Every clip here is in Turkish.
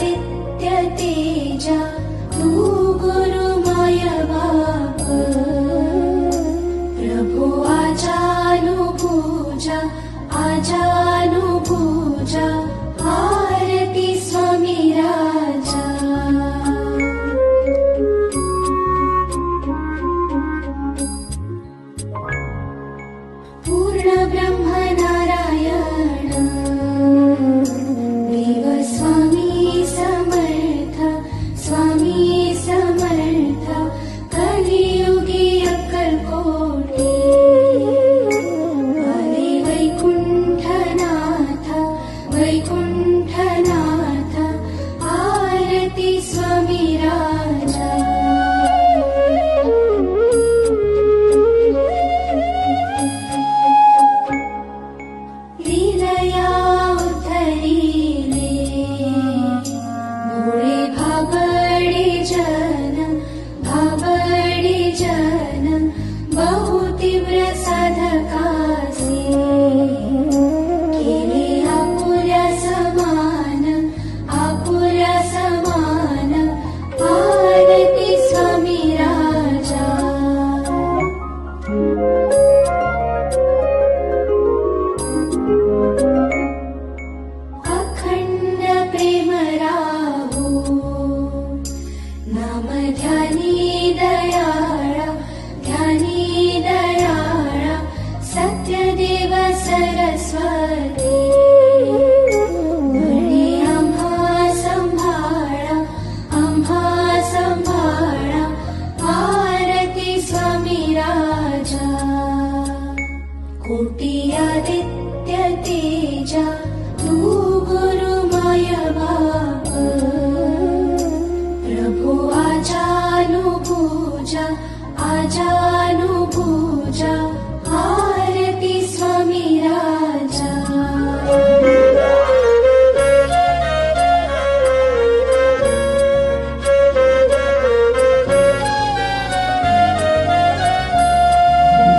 दित्यते चू गुरुमय प्रभो अजानुपूजा अजानुपूजा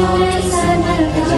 soul is another.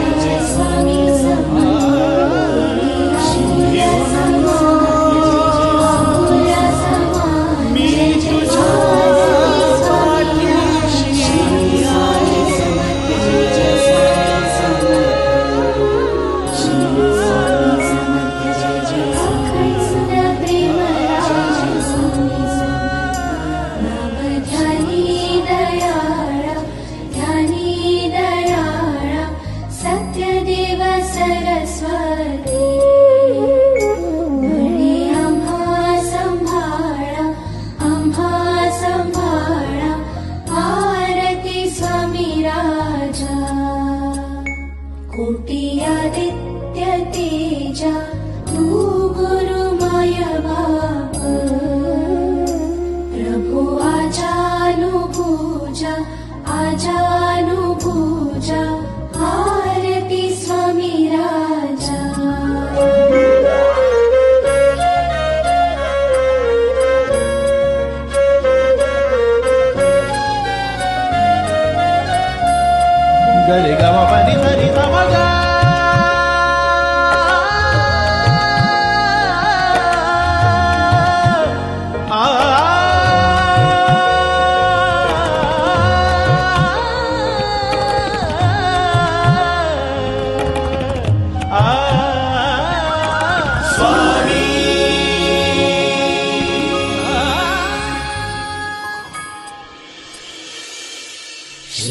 గరి గమ పని పని సమగా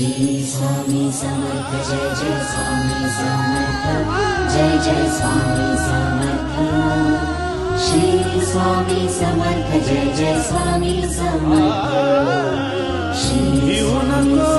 Shri Swami Samartha Jai Jai Swami Samartha Jai Jai Swami Samartha Shri Swami Samartha Jai Jai Swami Samartha Shri Swami